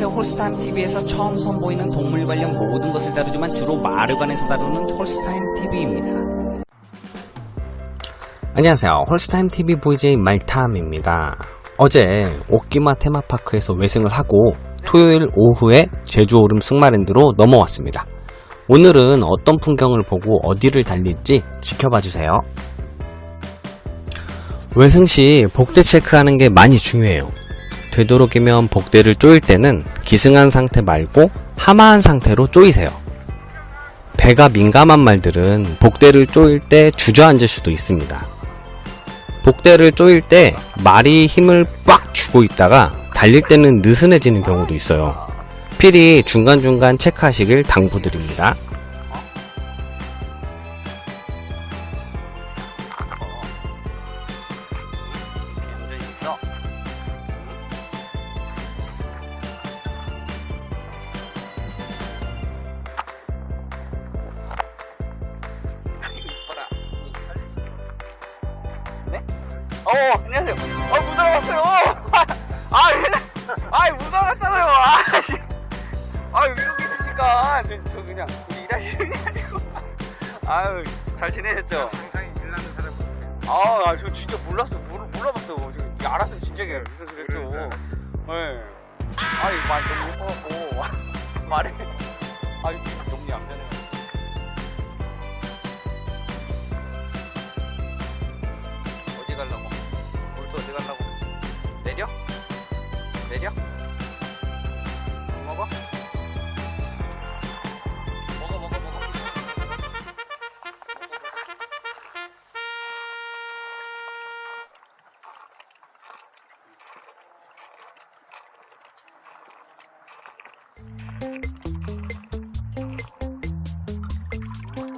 안녕하세요. 홀스타임 TV에서 처음 선보이는 동물 관련 모든 것을 다루지만 주로 말에 관해서 다루는 홀스타임 TV입니다. 안녕하세요. 홀스타임 TV VJ 말탐입니다. 어제 오키마 테마파크에서 외승을 하고 토요일 오후에 제주 오름 승마랜드로 넘어왔습니다. 오늘은 어떤 풍경을 보고 어디를 달릴지 지켜봐 주세요. 외승 시 복대 체크하는 게 많이 중요해요. 되도록이면 복대를 조일 때는 기승한 상태 말고 하마한 상태로 조이세요. 배가 민감한 말들은 복대를 조일 때 주저앉을 수도 있습니다. 복대를 조일 때 말이 힘을 꽉 주고 있다가 달릴 때는 느슨해지는 경우도 있어요. 필히 중간중간 체크하시길 당부드립니다. 어, 안녕하세요. 어, 못 알아봤어요. 아, 왜, 아, 못 알아봤잖아요. 아, 씨. 아, 왜 이러고 있으니까. 저, 저 그냥, 우리 일하시는 게 아니고. 아유, 잘 지내셨죠? 항상 일하는 사람 아, 아, 저 진짜 몰랐어. 몰, 몰라봤어. 저, 알았으면 진짜 그랬어. 그랬죠. 그러니까. 네. 아이, 말 너무 예뻐갖고. 말해. 아이, 되네요. 어디 가려고? 내려? 안 먹어? 먹어, 먹어, 먹어.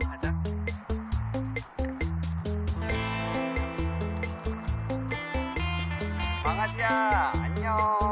가자. 망아지야, 안녕.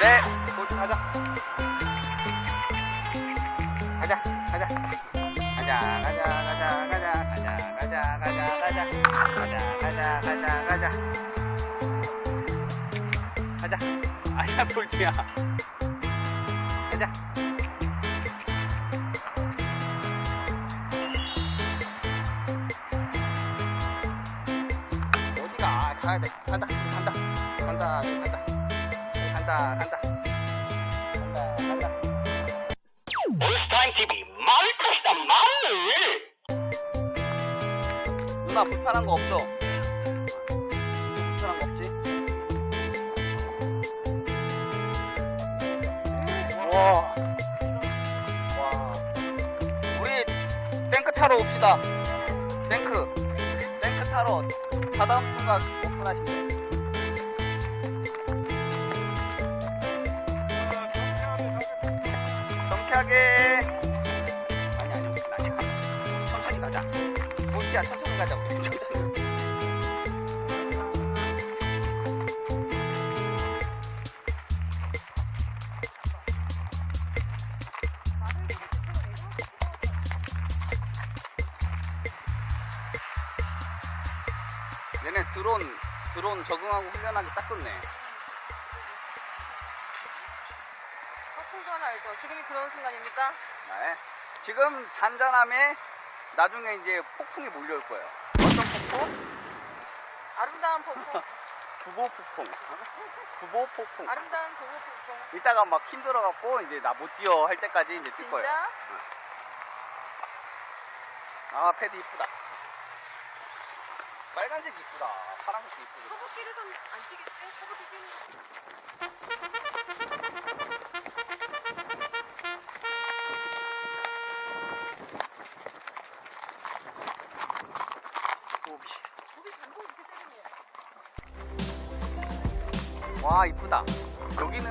네. 거기 가자. 가자. 가자. 가자. 가자. 가자. 가자. 가자. 가자. 가자. 가자. 가자. 가자. 가자. 가자. 아니야 볼트야. 가자. 어디가? 가야 돼. 간다. 간다. 간다. 간다. 간다. 간다. 간다. 올스타임 TV 마을 탓이다 마을 누나 불편한 거 없어? 불편한 거 없지? 와. 와. 우리 탱크 타러 옵시다. 탱크. 탱크 타러 바다음 순간 오픈하신대. 경쾌하게. 아니, 아니, 아니, 아니. 천천히 가자. 볼티야, 천천히 가자. 우리 천천히. 얘네 드론 드론 적응하고 훈련하기 딱 좋네. 지금이 그런 순간입니까? 네. 지금 잔잔함에 나중에 이제 폭풍이 몰려올 거예요. 어떤 폭풍? 아름다운 폭풍, 부보 폭풍. 부보 폭풍. 아름다운 도로 폭풍. 이따가 막 힘들어갖고 이제 나 못 뛰어 할 때까지 이제 뛸 거예요. 진짜? 아 패드 이쁘다. 빨간색 이쁘다. 파란색 이쁘다. 커브길에선 안 뛰겠지? 커브길 뛰는 와 이쁘다. 여기는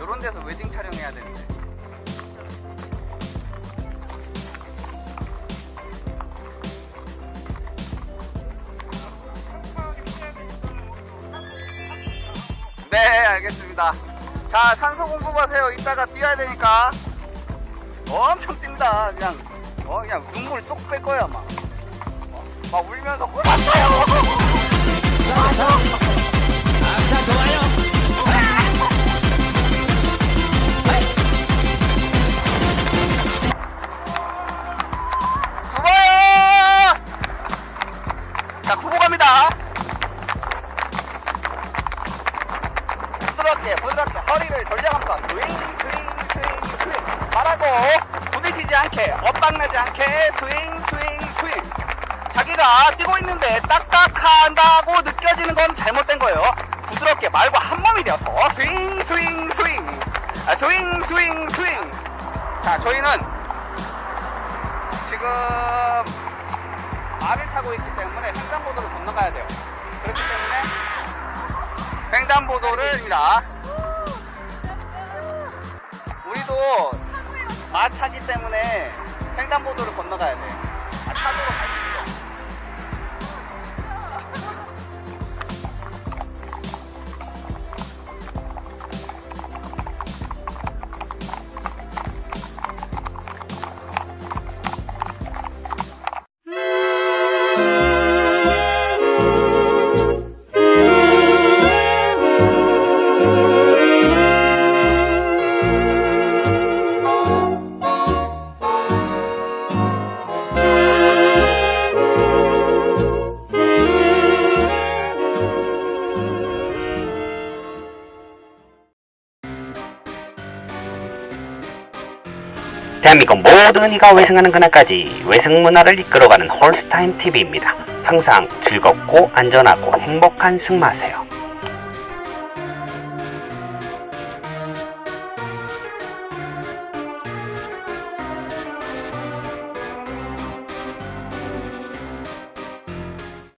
이런 데서 웨딩 촬영해야 되는데. 네 알겠습니다. 자 산소 공급하세요. 이따가 뛰어야 되니까. 엄청 뛴다. 그냥 어 그냥 눈물 쏙 뺄 거야 막. 어, 막 울면서 골랐어요. 구보요! 자, 구보 갑니다. 부드럽게, 부드럽게 허리를 돌려가면서 스윙, 스윙, 스윙, 스윙. 말하고 부딪히지 않게, 엇박나지 않게 스윙, 스윙, 스윙. 자기가 뛰고 있는데 딱딱한다고 느껴지는 건 잘못된 거예요. 부드럽게 말과 한 몸이 되어서 스윙, 스윙, 스윙. 아, 스윙, 스윙, 스윙. 자, 저희는 지금 말을 타고 있기 때문에 횡단보도를 건너가야 돼요. 그렇기 때문에 횡단보도를 입니다. 우리도 마 차기 때문에 횡단보도를 건너가야 돼. 아, 차도로 가시죠. 대한민국 모든 이가 외승하는 그날까지 외승 문화를 이끌어가는 홀스타임 TV입니다. 항상 즐겁고 안전하고 행복한 승마하세요.